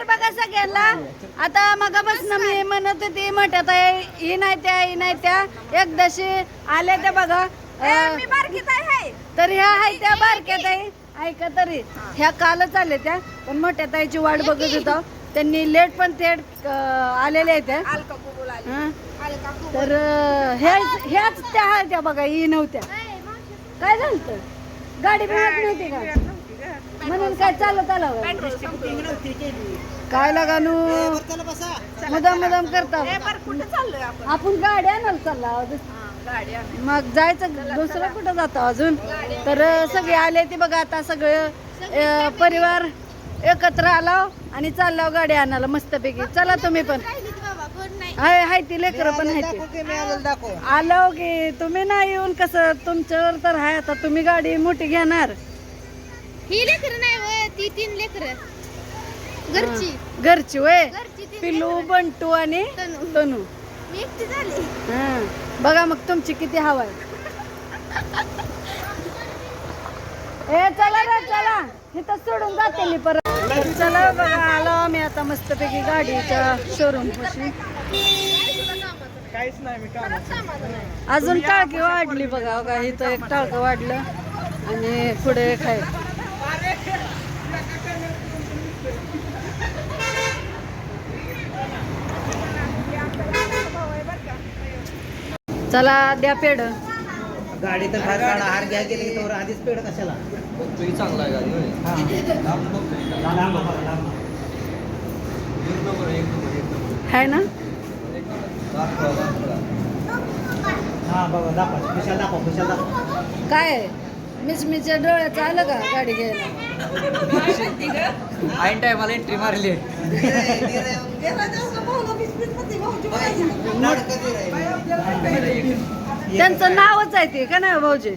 नमस्कार बघा सगळ्यांना. आता मगापासून मी म्हणत होती म्हणतात ही नाही त्या ही नाही त्या. एकदाशी आल्या त्या बघा. तर ह्या आहे त्या बारक्यात आहे. ऐका तरी? ह्या कालच आल्या त्या. पण मोठ्या ताईची वाट बघत होतो. त्यांनी लेट पण थेट आलेल्या आहेत त्या. तर ह्याच ह्याच त्या त्या बघा ही नव्हत्या. काय झालं? गाडी मिळत नव्हती का? म्हणून काय चालत आलं का? काय लगानू मुदाम मुदाम करतात आपण? गाडी आणायला चालला आहोत. मग जायचं दुसरं कुठं जातो अजून? तर सगळे आले ते बघा आता सगळं अं, परिवार एकत्र आलो आणि चाललो गाडी आणायला मस्तपैकी. चला तुम्ही पण. हाय हाय ती लेकरं पण हाय ती. आलो की तुम्ही नाही येऊन कसं तुमच्यावर तर आहे आता तुम्ही गाडी मोठी घेणार. ही लेकर नाही होय ती तीन लेकर. घरची. घरची वय. घरची तीन पिल्लू बंटू आणि तनू. तनू. मी एकटी झाली. हा. बघा मग तुमची किती हवा आहे. ए चला रे चला. इथं सोडून जाते मी परत. चला बघा आलो मी आता मस्तपैकी गाडीच्या शोरूम पाशी. अजून टाळकी वाढली बघा बघा इथं एक टाळकं वाढलं. आणि पुढे एक आहे चला द्या पेड गाडी तर बाहेर काढा हार घ्या गेले की तोवर आधीच पेड कशाला तुही चांगला आहे गाडी होय. हा. ना. हा बघा दाखवा कशाला दाखवा कशाला दाखवा काय आहे? मिचमिच्या डोळ्याचं आलं का गाडी घ्यायला ऐन टायमाला एंट्री मारली त्यांचं नावच आहे ते का नाही भाऊजी?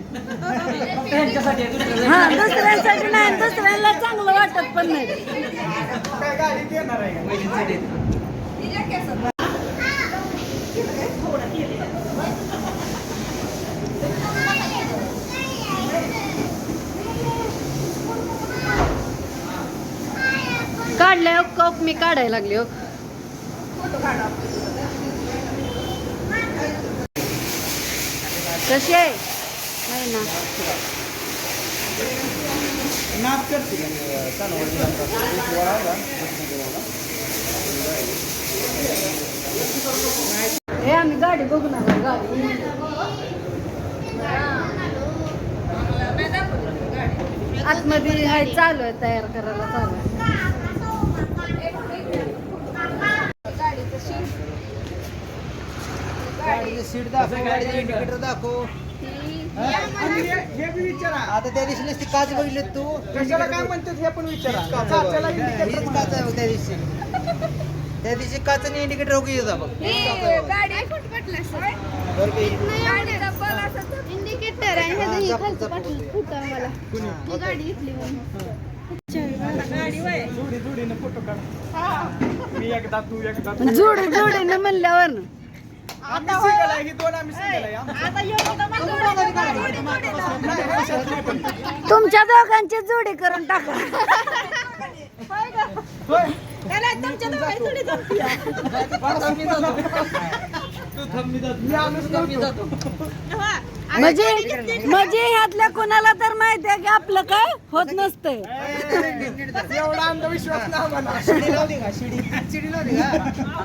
हा दुसऱ्यांसाठी नाही दुसऱ्यांना चांगलं वाटत पण नाही. काढल्या कप मी काढायला लागली हो. कशी आहे? नाही ना. नाप करते. हे आम्ही गाडी बघून आलो गाडी. आतमध्ये हाय चालू आहे तयार करायला चालू आहे. गाडीचं सीट दाखव गाडीचं इंडिकेटर दाखव. आता त्या दिवशी नसती काच बघितली तू. कशाला काय म्हणतात हे पण विचारा. हीच काच आहे त्या दिवशी. त्या दिवशी काच आणि इंडिकेटर उगी बघ. गाडी? इंडिकेटर हे हा, खालचं पाटलं जप- फुटा मला गाडी घेतली म्हणून. जोडी जोडीनं फोटो काढ. मी एकदा तू एकदा. जोडी जोडीने म्हणल्यावर ना. आम्ही single आहे, ही दोन आम्ही single आहे. तुमच्या दोघांची जोडी करून टाका. मी आलोच नव्हतो. म्हणजे म्हणजे ह्यातल्या कोणाला तर माहिती आहे की आपलं काय होत नसतंय. एवढा अंधविश्वास ना आम्हाला. शिडी लावली का? शिडी? शिडी लावली का?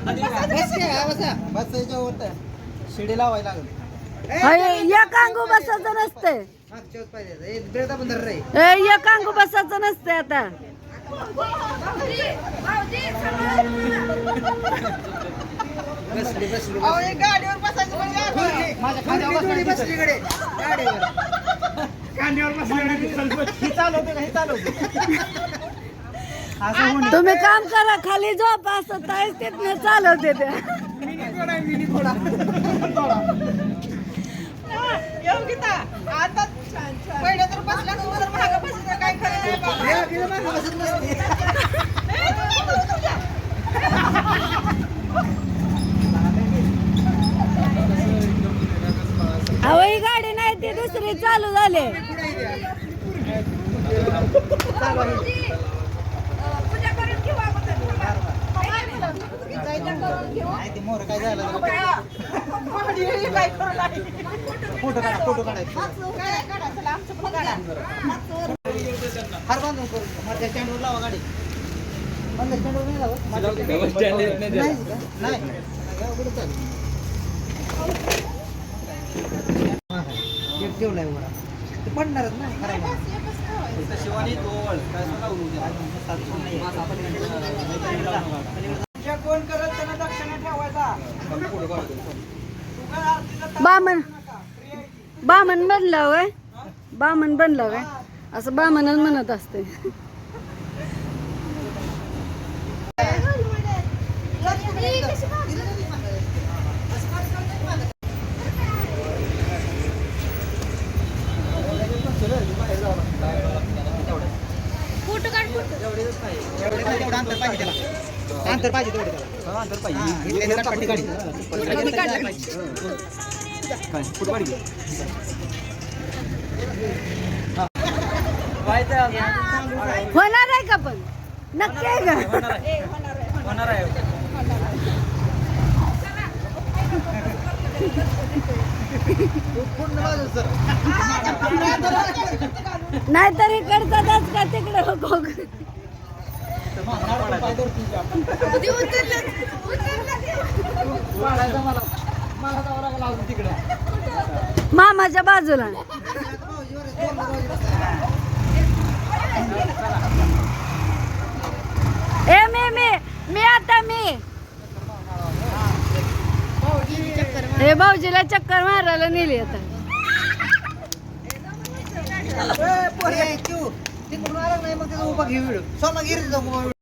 बस काय हा, बसा. बस याच्यावर तर. शिडी लावायला लागली. या कांगू बसायचं नसतंय. मागच्यावर पाहिजे ब्रेक आपण धर रे. ए, या कांगू बसायचं नसतंय आता बसली बसली अहो, हे गाडीवर बसायचं म्हणजे गाडीवर. कांद्यावर ही चालवते का ही चालवते तुम्ही काम करा खाली झोप असं ताईच तिथनं चालवते आता पहिलं तर बसला तू तर मागं बसायचं काय खरं नाही बाबा. हे आपल्याला मागं बसत नसते. अहो ही गाडी नाही ती दुसरी चालू झाली पूजा करून घेऊ अगोदर मोर काय झालं तर भाडी ही काय करू लागली? फोटो काढा फोटो काढायचा काय काढा, चला, आमचं पण काढा. हार बांधून करू माझ्या स्टँडवर लावा गाडी माझ्या स्टँडवर नाही लावत माझ्या बस स्टँड येत नाही त्याला. नाही का? नाही नाही, अवघडच आहे. हा, एक ठेवलाय वर ते पडणारच ना खराब शिवानी तोवळ काय सांगा कोण करत त्यांना दक्षिणा ठेवायचा. बामण बामण बनला वय बामण बनला वय असं बामणच म्हणत असते फोटो काढ फोटो तेवढं अंतर पाहिजे त्याला अंतर पाहिजे तेवढं त्याला. अंतर हा, इथल्या इथं पट्टी काढी. काय कुठं काढली? काय ते अजून? होणार आहे का पण? नक्की आहे का? होणार आहे. होणार आहे पूर्ण बाजू सर नाहीतर इकडचा का तिकडे? मामाच्या बाजूला. ए मी मी मी आता मी. हे भाऊजीला चक्कर मारायला नेली आता. नाही? मग उभा घेऊ सोमागिरी